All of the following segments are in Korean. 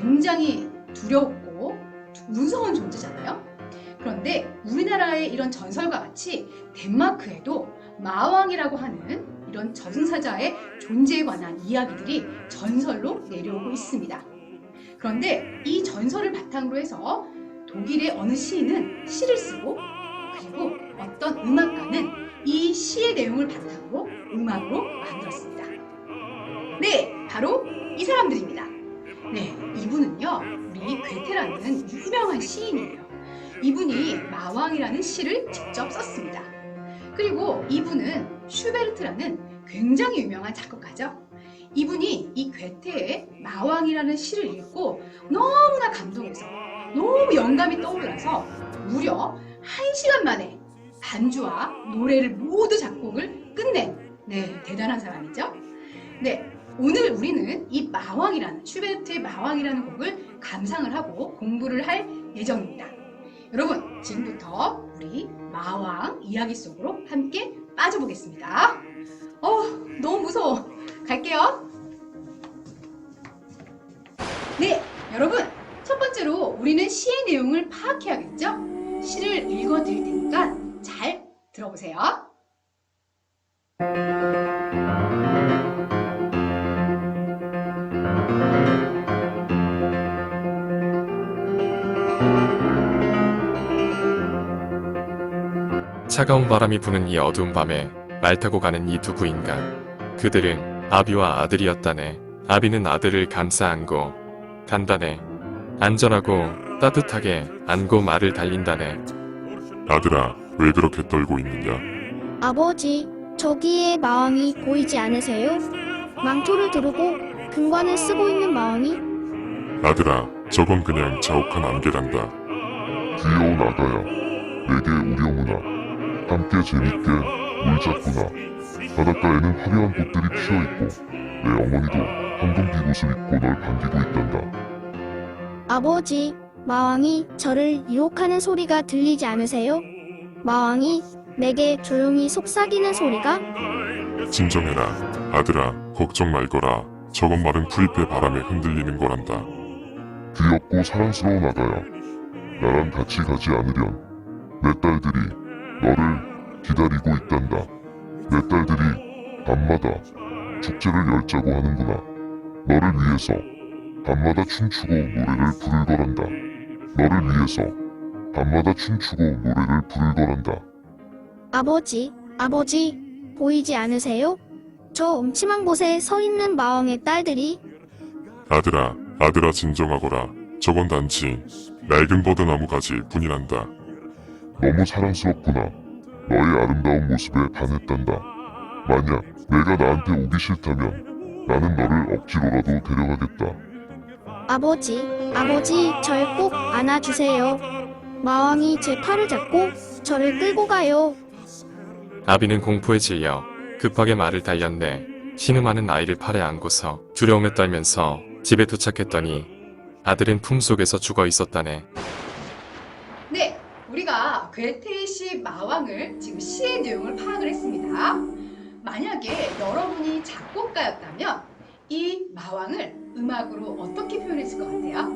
굉장히 두렵고 무서운 존재잖아요. 그런데 우리나라의 이런 전설과 같이 덴마크에도 마왕이라고 하는 이런 저승사자의 존재에 관한 이야기들이 전설로 내려오고 있습니다. 그런데 이 전설을 바탕으로 해서 독일의 어느 시인은 시를 쓰고 그리고 어떤 음악가는 이 시의 내용을 바탕으로 음악으로 만들었습니다. 네, 바로 이 사람들입니다. 네, 이분은요, 우리 괴테라는 유명한 시인이에요. 이분이 마왕이라는 시를 직접 썼습니다. 그리고 이분은 슈베르트라는 굉장히 유명한 작곡가죠. 이분이 이 괴테의 마왕이라는 시를 읽고 너무나 감동해서 너무 영감이 떠올라서 무려 한시간 만에 반주와 노래를 모두 작곡을 끝낸 네, 대단한 사람이죠. 네, 오늘 우리는 이 마왕이라는 슈베르트의 마왕이라는 곡을 감상을 하고 공부를 할 예정입니다. 여러분, 지금부터 우리 마왕 이야기 속으로 함께 빠져보겠습니다. 어, 너무 무서워. 갈게요. 네, 여러분. 첫 번째로 우리는 시의 내용을 파악해야겠죠? 시를 읽어 드릴 테니까 잘 들어보세요. 차가운 바람이 부는 이 어두운 밤에 말 타고 가는 이두 부인간. 그들은 아비와 아들이었다네. 아비는 아들을 감싸 안고 단단해. 안전하고 따뜻하게 안고 말을 달린다네. 아들아, 왜 그렇게 떨고 있느냐? 아버지, 저기에 마왕이 보이지 않으세요? 망토를 두르고 금관을 쓰고 있는 마왕이? 아들아, 저건 그냥 자욱한 안개란다. 귀여운 아가야, 내게 어머나. 함께 재밌게 놀자꾸나. 바닷가에는 화려한 꽃들이 피어있고, 내 어머니도 황금빛 옷을 입고 널 반기고 있단다. 아버지, 마왕이 저를 유혹하는 소리가 들리지 않으세요? 마왕이 내게 조용히 속삭이는 소리가? 진정해라. 아들아, 걱정 말거라. 저건 마른 풀잎의 바람에 흔들리는 거란다. 귀엽고 사랑스러운 아가야. 나랑 같이 가지 않으련 내 딸들이 너를 기다리고 있단다. 내 딸들이 밤마다 축제를 열자고 하는구나. 너를 위해서 밤마다 춤추고 노래를 부를 거란다. 너를 위해서 밤마다 춤추고 노래를 부를 거란다. 아버지, 아버지, 보이지 않으세요? 저 음침한 곳에 서 있는 마왕의 딸들이 아들아, 아들아 진정하거라. 저건 단지 낡은 버드나무 가지 뿐이란다. 너무 사랑스럽구나. 너의 아름다운 모습에 반했단다. 만약 내가 나한테 오기 싫다면 나는 너를 억지로라도 데려가겠다. 아버지, 아버지, 절 꼭 안아주세요. 마왕이 제 팔을 잡고 저를 끌고 가요. 아비는 공포에 질려 급하게 말을 달렸네. 신음하는 아이를 팔에 안고서 두려움에 떨면서 집에 도착했더니 아들은 품속에서 죽어 있었다네. 괴테의 시 마왕을 지금 시의 내용을 파악을 했습니다. 만약에 여러분이 작곡가였다면 이 마왕을 음악으로 어떻게 표현했을 것 같아요?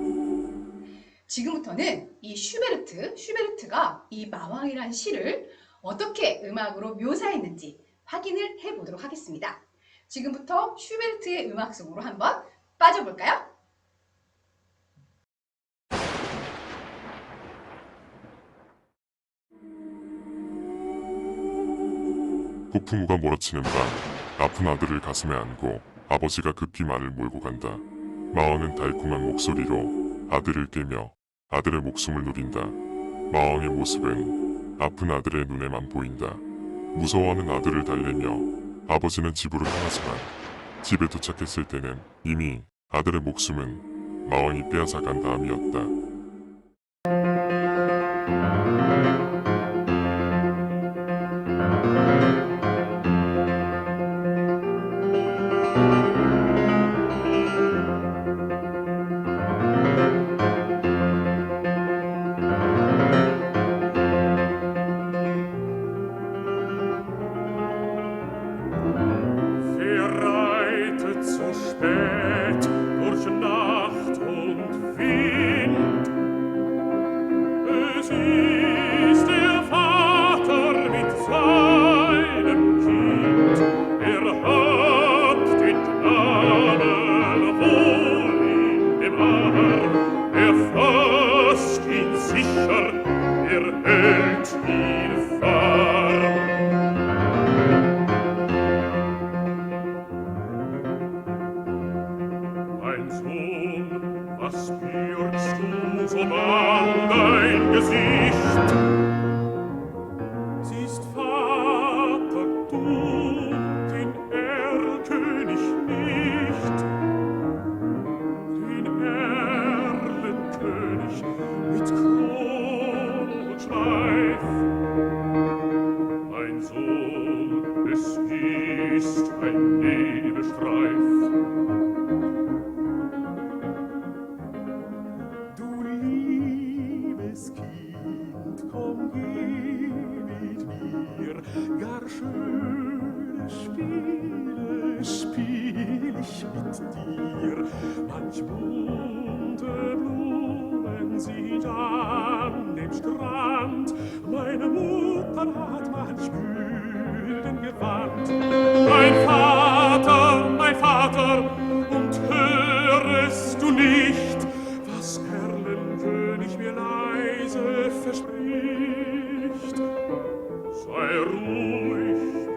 지금부터는 이 슈베르트, 슈베르트가 이 마왕이란 시를 어떻게 음악으로 묘사했는지 확인을 해보도록 하겠습니다. 지금부터 슈베르트의 음악 속으로 한번 빠져볼까요? 폭풍우가 몰아치는 밤, 아픈 아들을 가슴에 안고 아버지가 급히 말을 몰고 간다. 마왕은 달콤한 목소리로 아들을 깨며 아들의 목숨을 노린다. 마왕의 모습은 아픈 아들의 눈에만 보인다. 무서워하는 아들을 달래며 아버지는 집으로 향하지만 집에 도착했을 때는 이미 아들의 목숨은 마왕이 빼앗아간 다음이었다.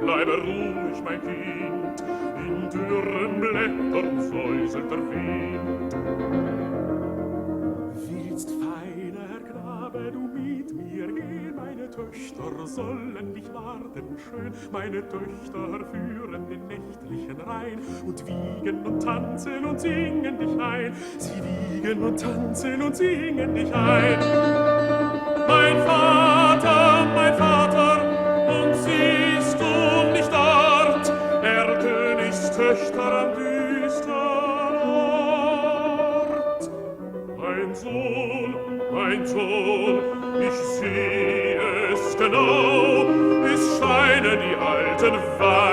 Bleibe ruhig, mein Kind, in dürren Blättern säuselt der Wind. Willst feiner Knabe du mit mir gehen, meine Töchter sollen dich warten schön, meine Töchter führen den nächtlichen Rhein. Und wiegen und tanzen und singen dich ein, sie wiegen und tanzen und singen dich ein. Mein Vater, Wächter am düstern Ort. Mein Sohn, mein Sohn, ich seh es genau, es scheinen die alten Weiden,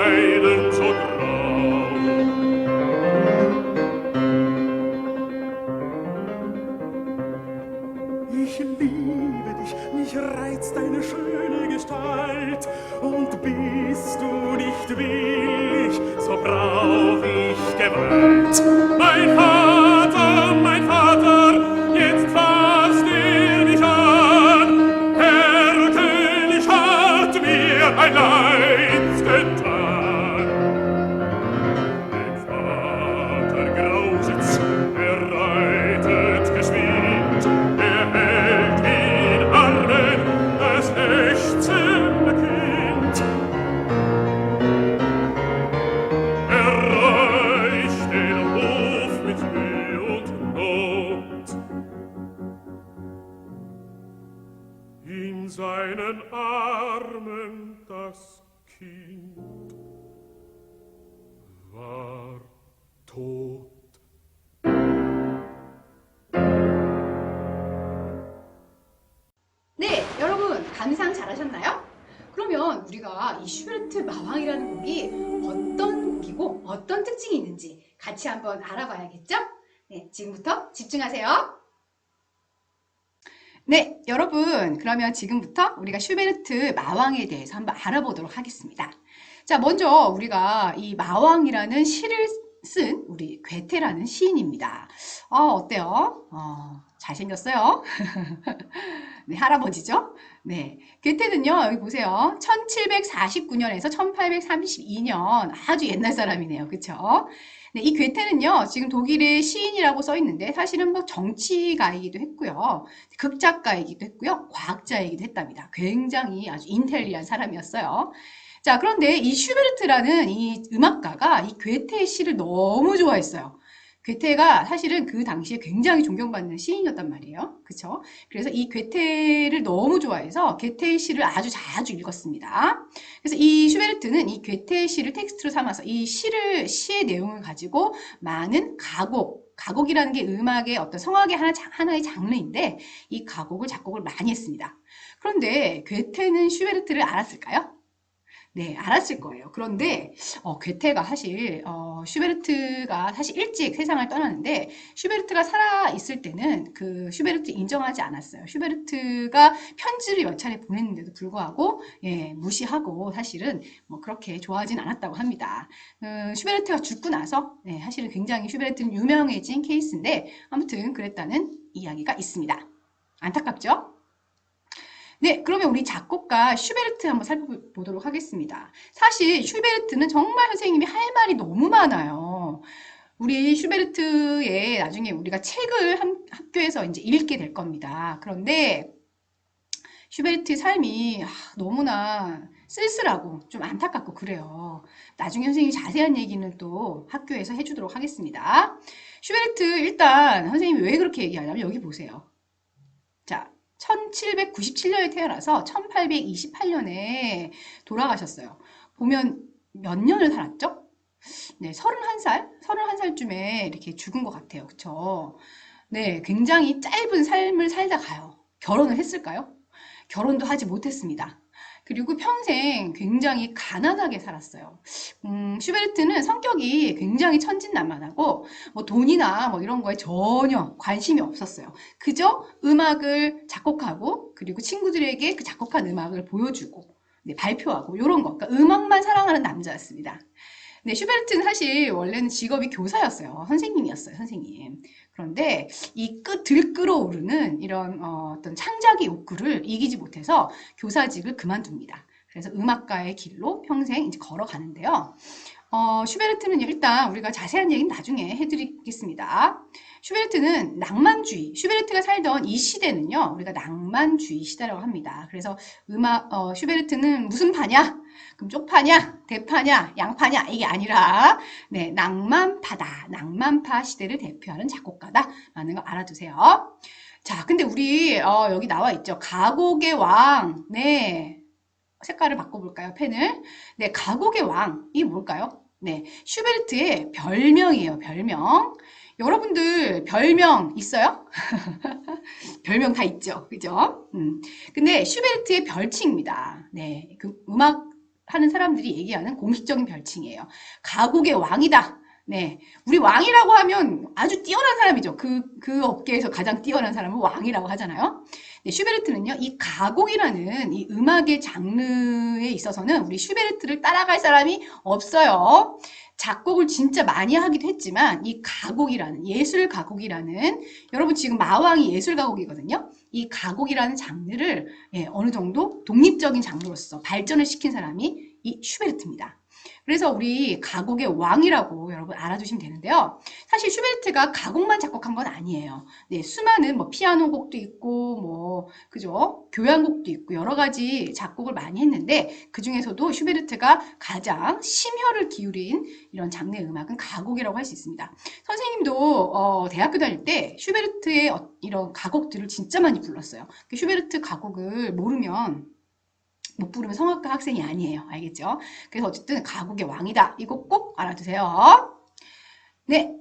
In seinen Armen das Kind war tot. 네, 여러분 감상 잘하셨나요? 그러면 우리가 이 슈베르트 마왕이라는 곡이 어떤 곡이고 어떤 특징이 있는지 같이 한번 알아봐야겠죠? 네, 지금부터 집중하세요. 네, 여러분 그러면 지금부터 우리가 슈베르트 마왕에 대해서 한번 알아보도록 하겠습니다. 자, 먼저 우리가 이 마왕이라는 시를 쓴 우리 괴테라는 시인입니다. 어, 어때요? 어, 잘생겼어요? 네, 할아버지죠? 네. 괴테는요, 여기 보세요. 1749년에서 1832년. 아주 옛날 사람이네요. 그쵸? 네, 이 괴테는요, 지금 독일의 시인이라고 써 있는데, 사실은 뭐 정치가이기도 했고요. 극작가이기도 했고요. 과학자이기도 했답니다. 굉장히 아주 인텔리한 사람이었어요. 자, 그런데 이 슈베르트라는 이 음악가가 이 괴테의 시를 너무 좋아했어요. 괴테가 사실은 그 당시에 굉장히 존경받는 시인이었단 말이에요. 그쵸? 그래서 이 괴테를 너무 좋아해서 괴테의 시를 아주 자주 읽었습니다. 그래서 이 슈베르트는 이 괴테의 시를 텍스트로 삼아서 이 시를, 시의 내용을 가지고 많은 가곡, 가곡이라는 게 음악의 어떤 성악의 하나, 하나의 장르인데 이 가곡을 작곡을 많이 했습니다. 그런데 괴테는 슈베르트를 알았을까요? 네, 알았을 거예요. 그런데 어, 괴테가 사실 어, 슈베르트가 사실 일찍 세상을 떠났는데 슈베르트가 살아 있을 때는 그 슈베르트 인정하지 않았어요. 슈베르트가 편지를 몇 차례 보냈는데도 불구하고 예, 무시하고 사실은 뭐 그렇게 좋아하진 않았다고 합니다. 음, 슈베르트가 죽고 나서 예, 사실은 굉장히 슈베르트는 유명해진 케이스인데 아무튼 그랬다는 이야기가 있습니다. 안타깝죠? 네, 그러면 우리 작곡가 슈베르트 한번 살펴보도록 하겠습니다. 사실 슈베르트는 정말 선생님이 할 말이 너무 많아요. 우리 슈베르트의 나중에 우리가 책을 한- 학교에서 이제 읽게 될 겁니다. 그런데 슈베르트의 삶이 아, 너무나 쓸쓸하고 좀 안타깝고 그래요. 나중에 선생님이 자세한 얘기는 또 학교에서 해주도록 하겠습니다. 슈베르트 일단 선생님이 왜 그렇게 얘기하냐면 여기 보세요. 자, 1797년에 태어나서 1828년에 돌아가셨어요. 보면 몇 년을 살았죠? 네, 31살? 31살쯤에 이렇게 죽은 것 같아요. 그쵸? 네, 굉장히 짧은 삶을 살다 가요. 결혼을 했을까요? 결혼도 하지 못했습니다. 그리고 평생 굉장히 가난하게 살았어요. 음, 슈베르트는 성격이 굉장히 천진난만하고 뭐 돈이나 뭐 이런 거에 전혀 관심이 없었어요. 그저 음악을 작곡하고 그리고 친구들에게 그 작곡한 음악을 보여주고 네, 발표하고 이런 거. 그러니까 음악만 사랑하는 남자였습니다. 네, 슈베르트는 사실 원래는 직업이 교사였어요. 선생님이었어요, 선생님. 그런데 이 끝 들끓어 오르는 이런 어, 떤 창작의 욕구를 이기지 못해서 교사직을 그만둡니다. 그래서 음악가의 길로 평생 이제 걸어가는데요. 어, 슈베르트는 일단 우리가 자세한 얘기는 나중에 해드리겠습니다. 슈베르트는 낭만주의, 슈베르트가 살던 이 시대는요, 우리가 낭만주의 시대라고 합니다. 그래서 음악, 어, 슈베르트는 무슨 파냐? 그럼 쪽파냐? 대파냐? 양파냐? 이게 아니라, 네, 낭만파다. 낭만파 시대를 대표하는 작곡가다 라는 거 알아두세요. 자, 근데 우리, 어, 여기 나와 있죠. 가곡의 왕. 네. 색깔을 바꿔볼까요? 펜을. 네, 가곡의 왕. 이 뭘까요? 네, 슈베르트의 별명이에요, 별명. 여러분들 별명 있어요? 별명 다 있죠, 그죠? 음. 근데 슈베르트의 별칭입니다. 네, 그 음악 하는 사람들이 얘기하는 공식적인 별칭이에요. 가곡의 왕이다. 네, 우리 왕이라고 하면 아주 뛰어난 사람이죠. 그, 그 업계에서 가장 뛰어난 사람을 왕이라고 하잖아요. 네, 슈베르트는요, 이 가곡이라는 이 음악의 장르에 있어서는 우리 슈베르트를 따라갈 사람이 없어요. 작곡을 진짜 많이 하기도 했지만 이 가곡이라는 예술 가곡이라는 여러분 지금 마왕이 예술 가곡이거든요. 이 가곡이라는 장르를 예, 어느 정도 독립적인 장르로서 발전을 시킨 사람이 이 슈베르트입니다. 그래서 우리 가곡의 왕이라고 여러분 알아두시면 되는데요. 사실 슈베르트가 가곡만 작곡한 건 아니에요. 네, 수많은 뭐 피아노 곡도 있고 뭐 그죠? 교향곡도 있고 여러 가지 작곡을 많이 했는데 그 중에서도 슈베르트가 가장 심혈을 기울인 이런 장르의 음악은 가곡이라고 할 수 있습니다. 선생님도 어, 대학교 다닐 때 슈베르트의 어- 이런 가곡들을 진짜 많이 불렀어요. 그 슈베르트 가곡을 모르면 못 부르면 성악가 학생이 아니에요. 알겠죠? 그래서 어쨌든 가곡의 왕이다. 이거 꼭 알아두세요. 네.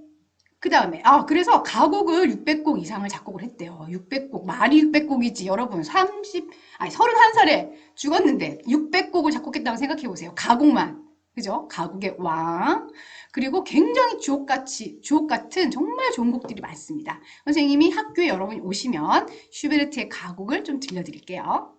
그 다음에, 아, 그래서 가곡을 600곡 이상을 작곡을 했대요. 600곡. 말이 600곡이지. 여러분, 30, 아니, 31살에 죽었는데 600곡을 작곡했다고 생각해 보세요. 가곡만. 그죠? 가곡의 왕. 그리고 굉장히 주옥같이, 주옥 같은 정말 좋은 곡들이 많습니다. 선생님이 학교에 여러분이 오시면 슈베르트의 가곡을 좀 들려드릴게요.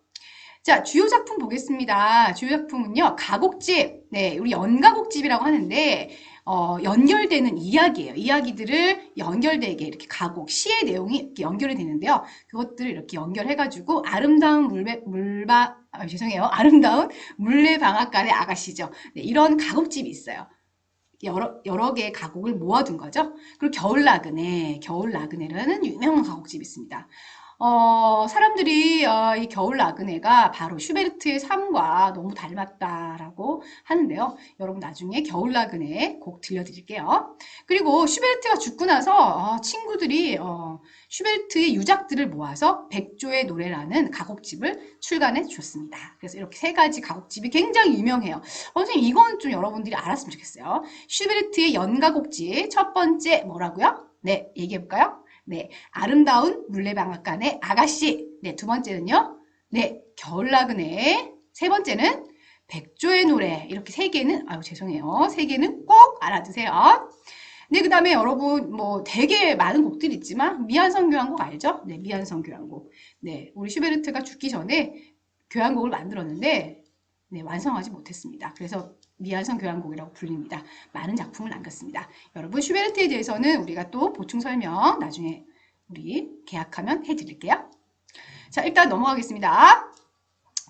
자, 주요 작품 보겠습니다. 주요 작품은요, 가곡집. 네, 우리 연가곡집이라고 하는데, 어, 연결되는 이야기예요. 이야기들을 연결되게 이렇게 가곡, 시의 내용이 이렇게 연결이 되는데요. 그것들을 이렇게 연결해가지고 아름다운 물배, 물바, 아, 죄송해요. 아름다운 물레방앗간의 아가씨죠. 네, 이런 가곡집이 있어요. 여러, 여러 개의 가곡을 모아둔 거죠. 그리고 겨울 나그네, 겨울 나그네라는 유명한 가곡집이 있습니다. 어, 사람들이 어, 이 겨울 나그네가 바로 슈베르트의 삶과 너무 닮았다라고 하는데요. 여러분 나중에 겨울 나그네 곡 들려드릴게요. 그리고 슈베르트가 죽고 나서 어, 친구들이 어, 슈베르트의 유작들을 모아서 백조의 노래라는 가곡집을 출간해 주었습니다. 그래서 이렇게 세 가지 가곡집이 굉장히 유명해요. 어, 선생님 이건 좀 여러분들이 알았으면 좋겠어요. 슈베르트의 연가곡집 첫 번째 뭐라고요? 네, 얘기해 볼까요? 네, 아름다운 물레방앗간의 아가씨. 네, 두 번째는요. 네, 겨울나그네. 세 번째는 백조의 노래. 이렇게 세 개는 아유 죄송해요. 세 개는 꼭 알아두세요. 네, 그 다음에 여러분 뭐 되게 많은 곡들이 있지만 미안성 교향곡 알죠? 네, 미안성 교향곡. 네, 우리 슈베르트가 죽기 전에 교향곡을 만들었는데 네, 완성하지 못했습니다. 그래서 미안성 교향곡이라고 불립니다. 많은 작품을 남겼습니다. 여러분 슈베르트에 대해서는 우리가 또 보충 설명 나중에 우리 계약하면 해드릴게요. 자 일단 넘어가겠습니다.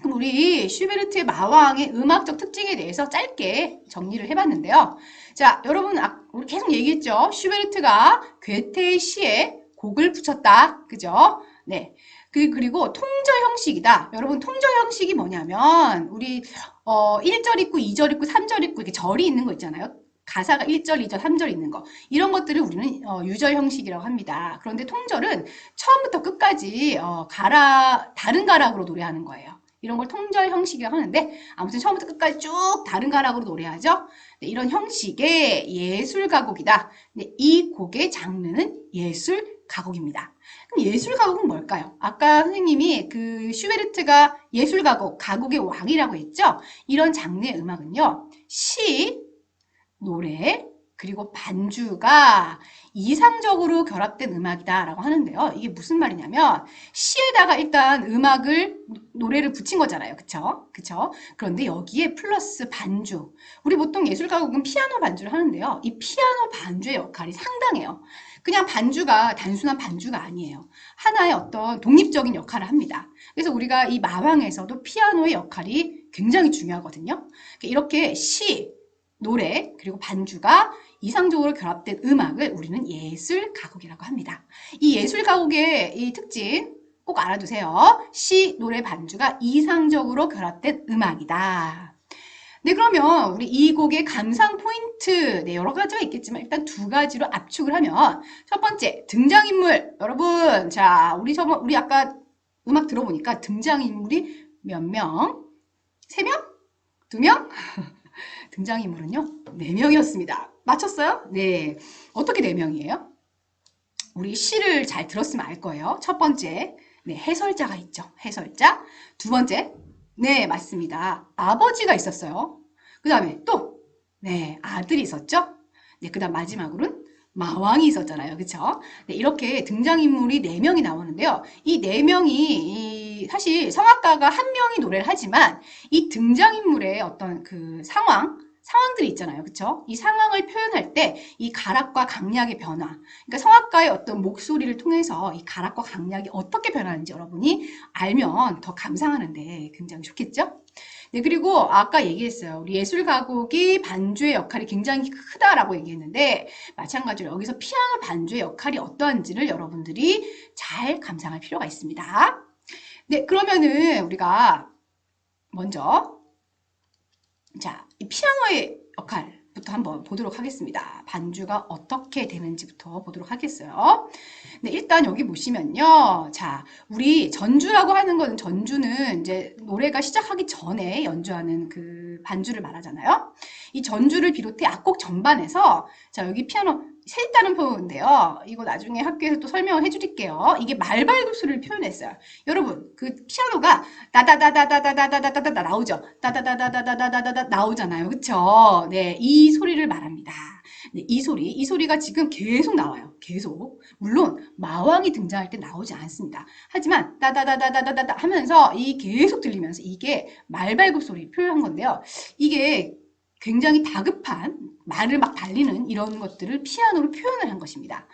그럼 우리 슈베르트의 마왕의 음악적 특징에 대해서 짧게 정리를 해봤는데요. 자 여러분 아, 우리 계속 얘기했죠. 슈베르트가 괴테의 시에 곡을 붙였다. 그죠? 네. 그- 그리고 통절 형식이다. 여러분 통절 형식이 뭐냐면 우리 어, 1절 있고 2절 있고 3절 있고 이렇게 절이 있는 거 있잖아요. 가사가 1절, 2절, 3절 있는 거. 이런 것들을 우리는 어, 유절 형식이라고 합니다. 그런데 통절은 처음부터 끝까지 어, 가라 다른 가락으로 노래하는 거예요. 이런 걸 통절 형식이라고 하는데 아무튼 처음부터 끝까지 쭉 다른 가락으로 노래하죠. 네, 이런 형식의 예술 가곡이다. 네, 이 곡의 장르는 예술 가곡입니다. 그럼 예술 가곡은 뭘까요? 아까 선생님이 그 슈베르트가 예술 가곡, 가곡의 왕이라고 했죠? 이런 장르의 음악은요. 시, 노래, 그리고 반주가 이상적으로 결합된 음악이다라고 하는데요. 이게 무슨 말이냐면 시에다가 일단 음악을 노래를 붙인 거잖아요. 그쵸? 그쵸? 그런데 여기에 플러스 반주. 우리 보통 예술 가곡은 피아노 반주를 하는데요. 이 피아노 반주의 역할이 상당해요. 그냥 반주가 단순한 반주가 아니에요. 하나의 어떤 독립적인 역할을 합니다. 그래서 우리가 이 마왕에서도 피아노의 역할이 굉장히 중요하거든요. 이렇게 시, 노래, 그리고 반주가 이상적으로 결합된 음악을 우리는 예술 가곡이라고 합니다. 이 예술 가곡의 이 특징 꼭 알아두세요. 시, 노래, 반주가 이상적으로 결합된 음악이다. 네, 그러면 우리 이 곡의 감상 포인트, 네, 여러 가지가 있겠지만 일단 두 가지로 압축을 하면 첫 번째, 등장인물. 여러분, 자, 우리 저번, 우리 아까 음악 들어보니까 등장인물이 몇 명? 세 명? 두 명? 등장인물은요, 네 명이었습니다. 맞췄어요? 네. 어떻게 네 명이에요? 우리 시를 잘 들었으면 알 거예요. 첫 번째, 네, 해설자가 있죠. 해설자. 두 번째, 네, 맞습니다. 아버지가 있었어요. 그 다음에 또, 네, 아들이 있었죠. 네, 그 다음 마지막으로는 마왕이 있었잖아요. 그쵸? 네, 이렇게 등장인물이 네명이 나오는데요. 이 네명이 사실 성악가가 한 명이 노래를 하지만 이 등장인물의 어떤 그 상황, 상황들이 있잖아요. 그쵸? 이 상황을 표현할 때 이 가락과 강약의 변화. 그러니까 성악가의 어떤 목소리를 통해서 이 가락과 강약이 어떻게 변하는지 여러분이 알면 더 감상하는데 굉장히 좋겠죠? 네, 그리고 아까 얘기했어요. 우리 예술 가곡이 반주의 역할이 굉장히 크다라고 얘기했는데 마찬가지로 여기서 피아노 반주의 역할이 어떠한지를 여러분들이 잘 감상할 필요가 있습니다. 네, 그러면은 우리가 먼저 자, 이 피아노의 역할부터 한번 보도록 하겠습니다. 반주가 어떻게 되는지부터 보도록 하겠어요. 네, 일단 여기 보시면요. 자, 우리 전주라고 하는 거는 전주는 이제 노래가 시작하기 전에 연주하는 그 반주를 말하잖아요. 이 전주를 비롯해 악곡 전반에서 자, 여기 피아노 세 따름표인데요. 이거 나중에 학교에서 또 설명을 해드릴게요. 이게 말발굽 소리를 표현했어요. 여러분, 그 피아노가 다다다다다다다다다다 나오죠. 다다다다다다다다다 나오잖아요. 그쵸? 네, 이 소리를 말합니다. 네, 이 소리, 이 소리가 지금 계속 나와요. 계속. 물론 마왕이 등장할 때 나오지 않습니다. 하지만 다다다다다다다 하면서 이 계속 들리면서 이게 말발굽 소리 표현한 건데요. 이게 굉장히 다급한 말을 막 달리는 이런 것들을 피아노로 표현을 한 것입니다.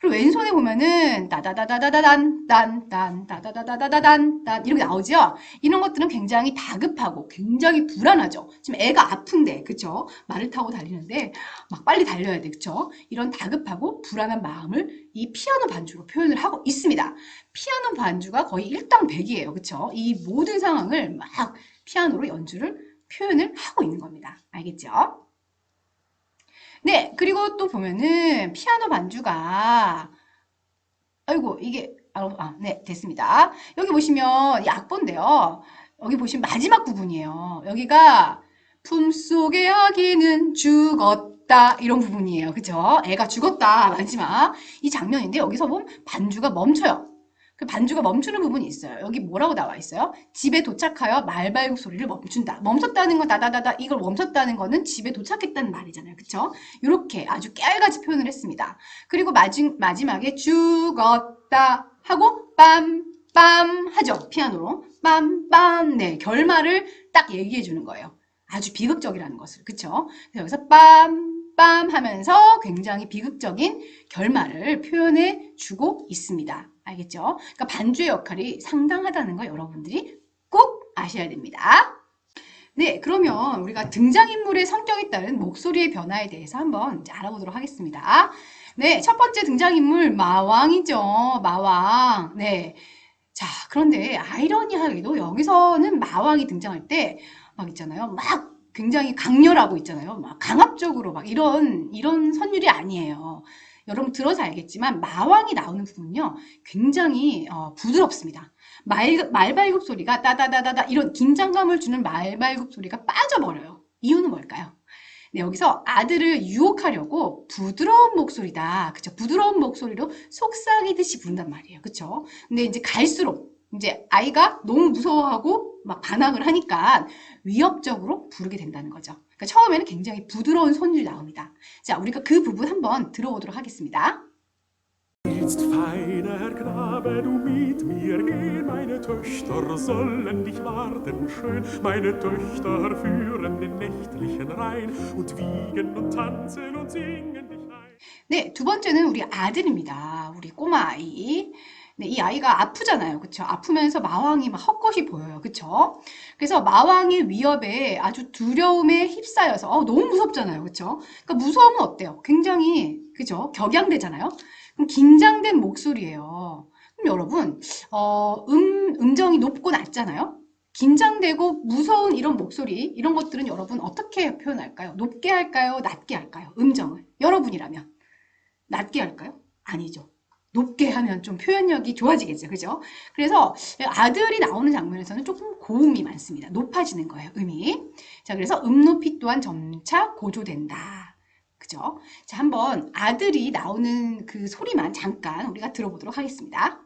그리고 왼손에 보면은 따다다다다다단 딴딴 따다다다다다단 딴 이렇게 나오죠. 이런 것들은 굉장히 다급하고 굉장히 불안하죠. 지금 애가 아픈데 그쵸? 말을 타고 달리는데 막 빨리 달려야 돼 그쵸? 이런 다급하고 불안한 마음을 이 피아노 반주로 표현을 하고 있습니다. 피아노 반주가 거의 일당백이에요 그쵸? 이 모든 상황을 막 피아노로 연주를 표현을 하고 있는 겁니다. 알겠죠? 네, 그리고 또 보면은 피아노 반주가 아이고 이게 아, 아, 네, 됐습니다. 여기 보시면 이 악보인데요. 여기 보시면 마지막 부분이에요. 여기가 품속의 아기는 죽었다 이런 부분이에요. 그죠? 애가 죽었다 마지막 이 장면인데 여기서 보면 반주가 멈춰요. 그 반주가 멈추는 부분이 있어요. 여기 뭐라고 나와 있어요? 집에 도착하여 말발굽 소리를 멈춘다. 멈췄다는 건 다다다다 이걸 멈췄다는 거는 집에 도착했다는 말이잖아요. 그쵸? 이렇게 아주 깨알같이 표현을 했습니다. 그리고 마지, 마지막에 죽었다 하고 빰빰 하죠. 피아노로 빰빰 네 결말을 딱 얘기해 주는 거예요. 아주 비극적이라는 것을 그쵸? 그래서 여기서 빰빰 하면서 굉장히 비극적인 결말을 표현해 주고 있습니다. 알겠죠? 그러니까 반주의 역할이 상당하다는 거 여러분들이 꼭 아셔야 됩니다. 네, 그러면 우리가 등장인물의 성격에 따른 목소리의 변화에 대해서 한번 알아보도록 하겠습니다. 네, 첫 번째 등장인물 마왕이죠. 마왕. 네. 자, 그런데 아이러니하게도 여기서는 마왕이 등장할 때 막 있잖아요. 막 굉장히 강렬하고 있잖아요. 막 강압적으로 막 이런 이런 선율이 아니에요. 여러분 들어서 알겠지만 마왕이 나오는 부분은요 굉장히 어, 부드럽습니다. 말, 말발굽 소리가 따다다다다 이런 긴장감을 주는 말발굽 소리가 빠져버려요. 이유는 뭘까요? 네, 여기서 아들을 유혹하려고 부드러운 목소리다. 그쵸? 부드러운 목소리로 속삭이듯이 부른단 말이에요. 그쵸? 근데 이제 갈수록 이제 아이가 너무 무서워하고 막 반항을 하니까 위협적으로 부르게 된다는 거죠. 그러니까 처음에는 굉장히 부드러운 손율이 나옵니다. 자, 우리가 그 부분 한번 들어보도록 하겠습니다. Willst feiner Knabe du mit mir gehen, meine Töchter sollen dich warten schön, meine Töchter führen den nächtlichen Rhein und wiegen und tanzen und singen dich ein. 네, 두 번째는 우리 아들입니다. 우리 꼬마 아이. 네, 이 아이가 아프잖아요. 그쵸? 아프면서 마왕이 막 헛것이 보여요. 그쵸? 그래서 마왕의 위협에 아주 두려움에 휩싸여서, 어, 너무 무섭잖아요. 그쵸? 그러니까 무서우면 어때요? 굉장히, 그죠? 격양되잖아요? 그럼 긴장된 목소리예요. 그럼 여러분, 어, 음, 음정이 높고 낮잖아요? 긴장되고 무서운 이런 목소리, 이런 것들은 여러분 어떻게 표현할까요? 높게 할까요? 낮게 할까요? 음정을. 여러분이라면. 낮게 할까요? 아니죠. 높게 하면 좀 표현력이 좋아지겠죠. 그죠? 그래서 아들이 나오는 장면에서는 조금 고음이 많습니다. 높아지는 거예요. 음이. 자, 그래서 음 높이 또한 점차 고조된다. 그죠? 자, 한번 아들이 나오는 그 소리만 잠깐 우리가 들어보도록 하겠습니다.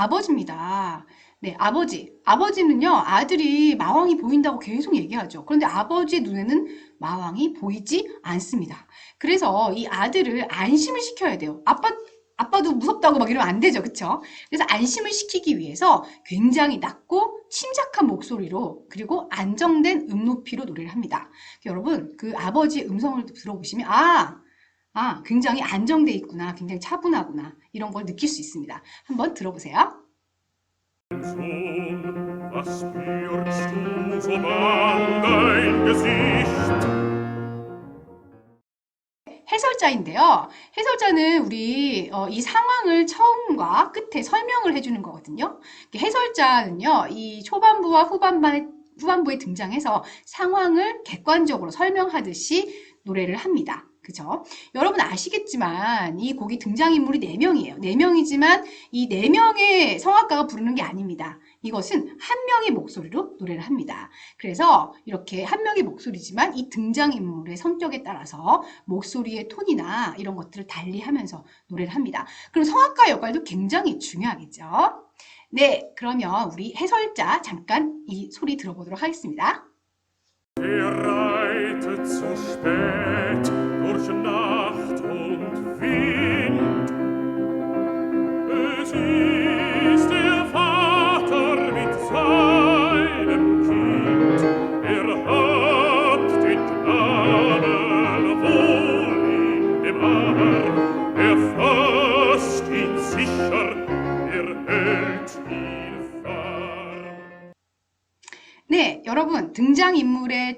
아버지입니다. 네, 아버지. 아버지는요, 아들이 마왕이 보인다고 계속 얘기하죠. 그런데 아버지의 눈에는 마왕이 보이지 않습니다. 그래서 이 아들을 안심을 시켜야 돼요. 아빠, 아빠도 무섭다고 막 이러면 안 되죠. 그쵸? 그래서 안심을 시키기 위해서 굉장히 낮고 침착한 목소리로 그리고 안정된 음 높이로 노래를 합니다. 여러분, 그 아버지의 음성을 들어보시면, 아, 아, 굉장히 안정돼 있구나. 굉장히 차분하구나. 이런 걸 느낄 수 있습니다. 한번 들어보세요. 해설자인데요. 해설자는 우리 어, 이 상황을 처음과 끝에 설명을 해주는 거거든요. 해설자는요, 이 초반부와 후반부에, 후반부에 등장해서 상황을 객관적으로 설명하듯이 노래를 합니다. 그죠? 여러분 아시겠지만 이 곡이 등장인물이 4명이에요. 4명이지만 이 4명의 성악가가 부르는 게 아닙니다. 이것은 한 명의 목소리로 노래를 합니다. 그래서 이렇게 한 명의 목소리지만 이 등장인물의 성격에 따라서 목소리의 톤이나 이런 것들을 달리 하면서 노래를 합니다. 그럼 성악가 역할도 굉장히 중요하겠죠? 네, 그러면 우리 해설자 잠깐 이 소리 들어보도록 하겠습니다.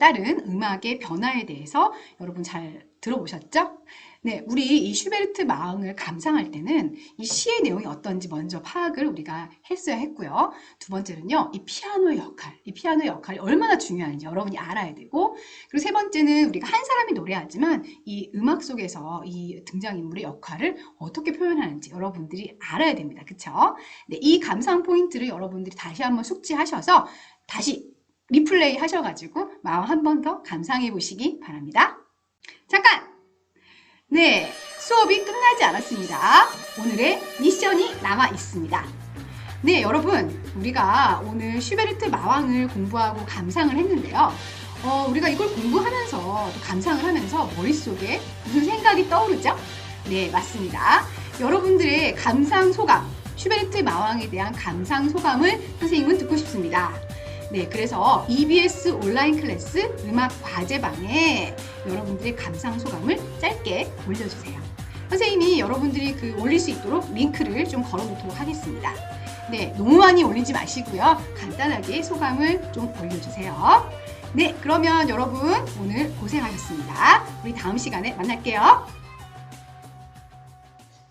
따른 음악의 변화에 대해서 여러분 잘 들어보셨죠? 네, 우리 이 슈베르트 마왕을 감상할 때는 이 시의 내용이 어떤지 먼저 파악을 우리가 했어야 했고요. 두 번째는요, 이 피아노의 역할, 이 피아노의 역할이 얼마나 중요한지 여러분이 알아야 되고, 그리고 세 번째는 우리가 한 사람이 노래하지만 이 음악 속에서 이 등장인물의 역할을 어떻게 표현하는지 여러분들이 알아야 됩니다. 그쵸? 네, 이 감상 포인트를 여러분들이 다시 한번 숙지하셔서 다시 리플레이 하셔가지고 마음 한 번 더 감상해 보시기 바랍니다. 잠깐! 네, 수업이 끝나지 않았습니다. 오늘의 미션이 남아 있습니다. 네, 여러분, 우리가 오늘 슈베르트 마왕을 공부하고 감상을 했는데요. 어, 우리가 이걸 공부하면서 또 감상을 하면서 머릿속에 무슨 생각이 떠오르죠? 네, 맞습니다. 여러분들의 감상 소감, 슈베르트 마왕에 대한 감상 소감을 선생님은 듣고 싶습니다. 네, 그래서 EBS 온라인 클래스 음악 과제방에 여러분들의 감상 소감을 짧게 올려주세요. 선생님이 여러분들이 그 올릴 수 있도록 링크를 좀 걸어 놓도록 하겠습니다. 네, 너무 많이 올리지 마시고요. 간단하게 소감을 좀 올려주세요. 네, 그러면 여러분 오늘 고생하셨습니다. 우리 다음 시간에 만날게요.